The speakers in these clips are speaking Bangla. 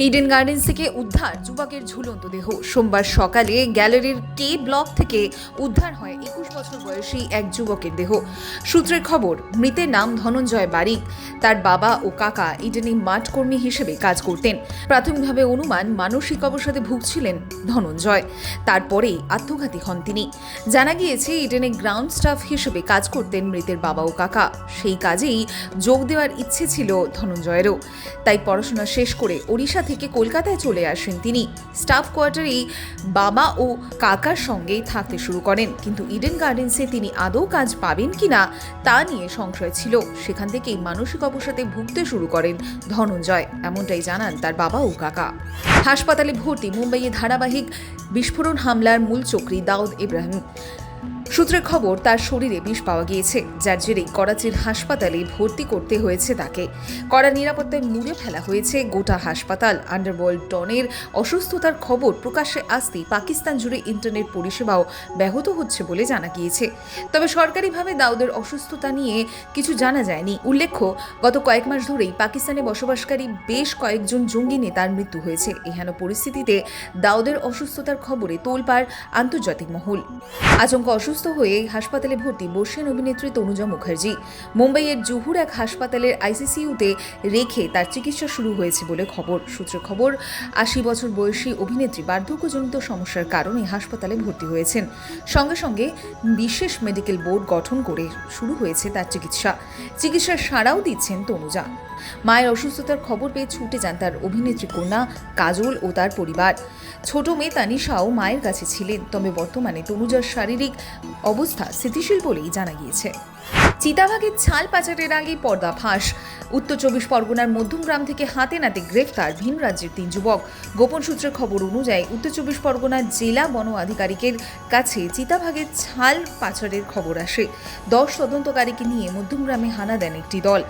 ইডেন গার্ডেন্স থেকে উদ্ধার, যুবকের ঝুলন্ত দেহ। সোমবার সকালে গ্যালারির কে ব্লক থেকে উদ্ধার হয় একুশ বছর বয়সী এক যুবকের দেহ। সূত্রের খবর, মৃতের নাম ধনঞ্জয় বারিক। তার বাবা ও কাকা ইডেনে মাঠকর্মী হিসেবে কাজ করতেন। প্রাথমিকভাবে অনুমান মানসিক অবসাদে ভুগছিলেন ধনঞ্জয়। তারপরেই আত্মঘাতী হন তিনি। জানা গিয়েছে, ইডেনে গ্রাউন্ড স্টাফ হিসেবে কাজ করতেন মৃতের বাবা ও কাকা। সেই কাজেই যোগ দেওয়ার ইচ্ছে ছিল ধনঞ্জয়েরও। তাই পড়াশোনা শেষ করে ওড়িশা থেকে কলকাতায় চলে আসেন তিনি। স্টাফ কোয়ার্টারেই বাবা ও কাকার সঙ্গেই থাকতে শুরু করেন। কিন্তু ইডেন গার্ডেন্সে তিনি আদৌ কাজ পাবেন কিনা তা নিয়ে সংশয় ছিল। সেখান থেকেই মানসিক অবসাদে ভুগতে শুরু করেন ধনঞ্জয়, এমনটাই জানান তার বাবা ও কাকা। হাসপাতালে ভর্তি মুম্বাইয়ে ধারাবাহিক বিস্ফোরণ হামলার মূল চক্রী দাউদ ইব্রাহিম। সূত্রের খবর, তার শরীরে বিষ পাওয়া গিয়েছে, যার জেরেই করাচির হাসপাতালে ভর্তি করতে হয়েছে তাকে। কড়া নিরাপত্তায় মুড়ে ফেলা হয়েছে গোটা হাসপাতাল। আন্ডারওয়ার্ল্ড ডনের অসুস্থতার খবর প্রকাশ্যে আসতেই পাকিস্তান জুড়ে ইন্টারনেট পরিষেবাও ব্যাহত হচ্ছে বলে জানা গিয়েছে। তবে সরকারিভাবে দাউদের অসুস্থতা নিয়ে কিছু জানা যায়নি। উল্লেখ্য, গত কয়েক মাস ধরেই পাকিস্তানে বসবাসকারী বেশ কয়েকজন জঙ্গি নেতার মৃত্যু হয়েছে। এহেন পরিস্থিতিতে দাউদের অসুস্থতার খবরে তোলপাড় আন্তর্জাতিক মহল। আচমকা অসুস্থ হয়ে হাসপাতালে ভর্তি। বসেন অভিনেত্রী তনুজা মুখার্জি। মুম্বাইয়ের জুহুর এক হাসপাতালের আইসিসিউতে রেখে তার চিকিৎসা শুরু হয়েছে বলে খবর। সূত্রে খবর, আশি বছর বয়সী অভিনেত্রী বার্ধক্যজনিত সমস্যার কারণে হাসপাতালে ভর্তি হয়েছেন। সঙ্গে সঙ্গে বিশেষ মেডিকেল বোর্ড গঠন করে শুরু হয়েছে তার চিকিৎসা। চিকিৎসার সাড়াও দিচ্ছেন তনুজা। মায়ের অসুস্থতার খবর পেয়ে ছুটে যান তার অভিনেত্রী কন্যা, কাজল ও তার পরিবার। ছোট মেয়ে তানিশাও মায়ের কাছে ছিলেন, তবে বর্তমানে তনুজার শারীরিক অবস্থা স্থিতিশীল বলেই জানা গিয়েছে। চিতাভাগের ছাল পাচারের আগে পর্দা ফাঁস। উত্তর চব্বিশ পরগনার মধ্যমগ্রাম থেকে হাতে নাতে গ্রেফতার ভিন রাজ্যের তিন যুবক। গোপন সূত্রের খবর অনুযায়ী উত্তর চব্বিশ পরগনার জেলা বন আধিকারিকের কাছে চিতাভাগের ছাল পাচারের খবর আসে। দশ তদন্তকারীকে নিয়ে মধ্যমগ্রামে হানা দেন একটি দল।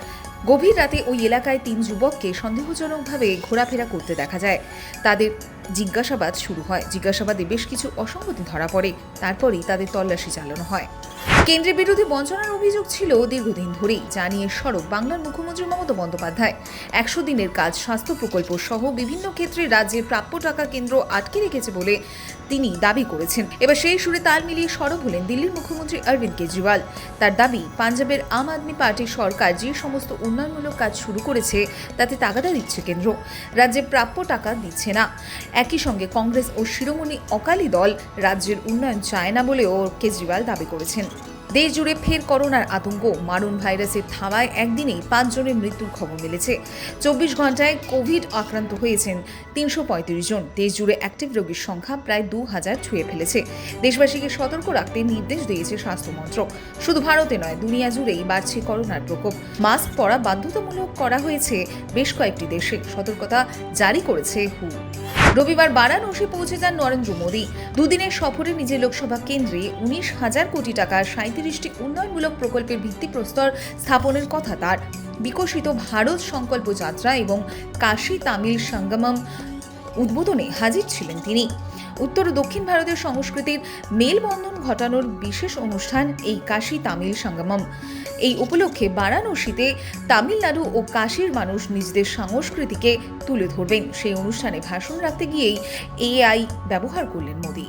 গভীর রাতে ওই এলাকায় তিন যুবককে সন্দেহজনকভাবে ঘোরাফেরা করতে দেখা যায়। তাদের জিজ্ঞাসাবাদ শুরু হয়। জিজ্ঞাসাবাদে বেশ কিছু অসঙ্গতি ধরা পড়ে। তারপরেই তাদের তল্লাশি চালানো হয়। কেন্দ্রের বিরুদ্ধে বঞ্চনার অভিযোগ ছিল দীর্ঘদিন ধরেই, জানিয়ে সড়ক বাংলার মুখ্যমন্ত্রী মমতা বন্দ্যোপাধ্যায়। একশো দিনের কাজ, স্বাস্থ্য প্রকল্প সহ বিভিন্ন ক্ষেত্রে রাজ্যের প্রাপ্য টাকা কেন্দ্র আটকে রেখেছে বলে তিনি দাবি করেছেন। এবার সেই সুরে তাল মিলিয়ে সরব হলেন দিল্লির মুখ্যমন্ত্রী অরবিন্দ কেজরিওয়াল। তার দাবি, পাঞ্জাবের আম আদমি পার্টির সরকার যে সমস্ত উন্নয়নমূলক কাজ শুরু করেছে, তাতে তাগাদা দিচ্ছে কেন্দ্র। রাজ্যে প্রাপ্য টাকা দিচ্ছে না। একই সঙ্গে কংগ্রেস ও শিরোমণি অকালি দল রাজ্যের উন্নয়ন চায় না বলেও কেজরিওয়াল দাবি করেছেন। দেশ জুড়ে ফের করোনার আতঙ্ক। মারণ ভাইরাসের থামায় একদিনেই পাঁচজনের মৃত্যুর খবর মিলেছে। চব্বিশ ঘন্টায় কোভিড আক্রান্ত হয়েছেন তিনশো পঁয়ত্রিশ জন। দেশ জুড়ে অ্যাক্টিভ রোগীর সংখ্যা প্রায় দু হাজার ছুঁয়ে ফেলেছে। দেশবাসীকে সতর্ক রাখতে নির্দেশ দিয়েছে স্বাস্থ্য মন্ত্রক। শুধু ভারতে নয়, দুনিয়া জুড়েই বাড়ছে করোনার প্রকোপ। মাস্ক পরা বাধ্যতামূলক করা হয়েছে বেশ কয়েকটি দেশে। সতর্কতা জারি করেছে হু। রবিবার বারাণসী পৌঁছে যান নরেন্দ্র মোদী। দুদিনের সফরে নিজের লোকসভা কেন্দ্রে উনিশ হাজার কোটি টাকার সাঁত্রিশটি উন্নয়নমূলক প্রকল্পের ভিত্তিপ্রস্তর স্থাপনের কথা তার। বিকশিত ভারত সংকল্প যাত্রা এবং কাশী তামিল সঙ্গমম উদ্বোধনে হাজির ছিলেন তিনি। উত্তর ও দক্ষিণ ভারতের সংস্কৃতির মেলবন্ধন ঘটানোর বিশেষ অনুষ্ঠান এই কাশি তামিল সঙ্গমম। এই উপলক্ষে বারাণসীতে তামিলনাড়ু ও কাশীর মানুষ নিজেদের সংস্কৃতিকে তুলে ধরবেন। সেই অনুষ্ঠানে ভাষণ রাখতে গিয়েই এআই ব্যবহার করলেন মোদী।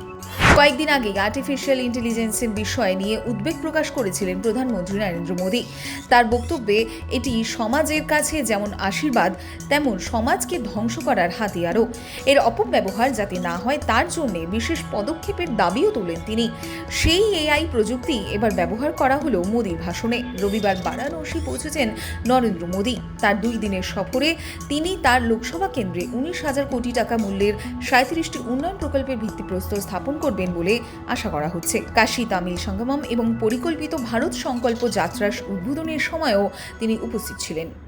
কয়েকদিন আগে আর্টিফিশিয়াল ইন্টেলিজেন্সের বিষয় নিয়ে উদ্বেগ প্রকাশ করেছিলেন প্রধানমন্ত্রী নরেন্দ্র মোদী। তার বক্তব্যে এটি সমাজের কাছে যেমন আশীর্বাদ, তেমন সমাজকে ধ্বংস করার হাতিয়ারও। এর অপব্যবহার যাতে না হয়, তার জন্য বিশেষ পদক্ষেপের দাবিও তোলেন তিনি। সেই এআই প্রযুক্তি এবার ব্যবহার করা হলো মোদীর ভাষণে। রবিবার বারাণসী পৌঁছেছেন নরেন্দ্র মোদী। তার দুই দিনের সফরে তিনি তার লোকসভা কেন্দ্রে উনিশ হাজার কোটি টাকা মূল্যের সাঁত্রিশটি উন্নয়ন প্রকল্পের ভিত্তিপ্রস্তর স্থাপন করবেন বলে আশা করা হচ্ছে। কাশী, তামিল সঙ্গমম এবং পরিকল্পিত ভারত সংকল্প যাত্রার উদ্বোধনের সময়ও তিনি উপস্থিত ছিলেন।